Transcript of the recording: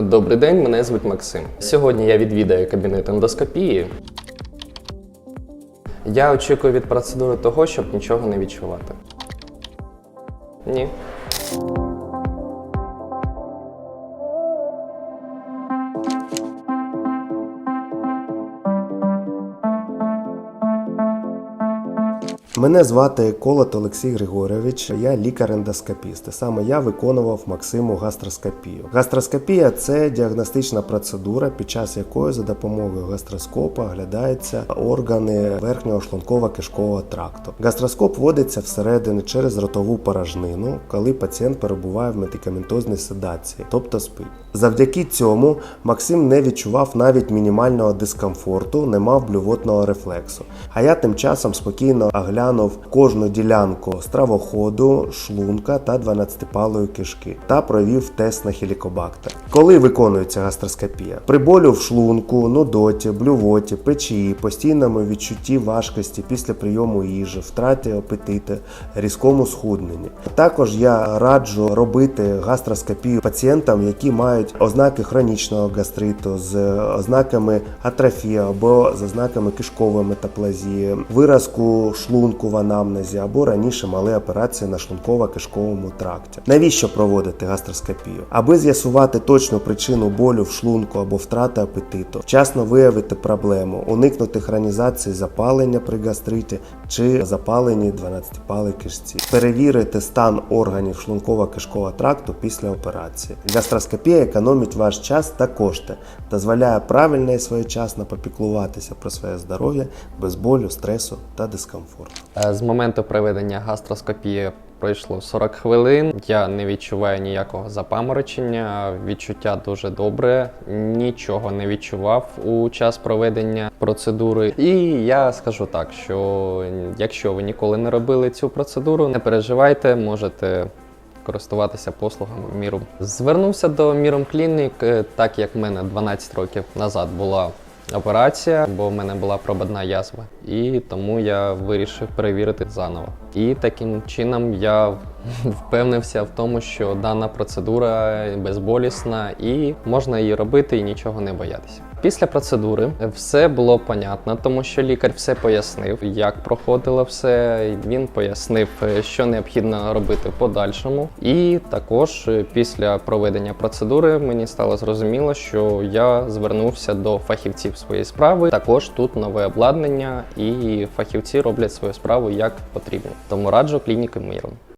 Добрий день, мене звуть Максим. Сьогодні я відвідаю кабінет ендоскопії. Я очікую від процедури того, щоб нічого не відчувати. Ні. Мене звати Колот Олексій Григорович, я лікар-ендоскопіст. Саме я виконував Максиму гастроскопію. Гастроскопія це діагностична процедура, під час якої за допомогою гастроскопа оглядаються органи верхнього шлунково-кишкового тракту. Гастроскоп вводиться всередину через ротову порожнину, коли пацієнт перебуває в медикаментозній седації, тобто спить. Завдяки цьому Максим не відчував навіть мінімального дискомфорту, не мав блювотного рефлексу. А я тим часом спокійно оглянув кожну ділянку стравоходу, шлунка та 12-палої кишки та провів тест на хелікобактер. Коли виконується гастроскопія? При болю в шлунку, нудоті, блювоті, печії, постійному відчутті важкості після прийому їжі, втраті апетиту, різкому схудненні. Також я раджу робити гастроскопію пацієнтам, які мають ознаки хронічного гастриту з ознаками атрофії або з ознаками кишкової метаплазії, виразку шлунку в анамнезі або раніше мали операції на шлунково-кишковому тракті. Навіщо проводити гастроскопію? Аби з'ясувати точну причину болю в шлунку або втрати апетиту, вчасно виявити проблему, уникнути хронізації запалення при гастриті чи запаленні 12-палій кишці, перевірити стан органів шлунково-кишкового тракту після операції. Гастроскопія економить ваш час та кошти, дозволяє правильно і своєчасно попіклуватися про своє здоров'я без болю, стресу та дискомфорту. Е, З моменту проведення гастроскопії пройшло 40 хвилин. Я не відчуваю ніякого запаморочення, відчуття дуже добре. Нічого не відчував у час проведення процедури. І я скажу так, що якщо ви ніколи не робили цю процедуру, не переживайте, можете. Користуватися послугами Мірум. Звернувся до Мірум Клінік, е, так як в мене 12 років назад була операція, бо в мене була пробадна язва, і тому я вирішив перевірити заново. І таким чином я впевнився в тому, що дана процедура безболісна і можна її робити і нічого не боятися. Після процедури все було понятно, тому що лікар все пояснив, як проходило все. Він пояснив, що необхідно робити в подальшому. І також після проведення процедури мені стало зрозуміло, що я звернувся до фахівців своєї справи. Також тут нове обладнання, і фахівці роблять свою справу як потрібно. Тому раджу клініки миру.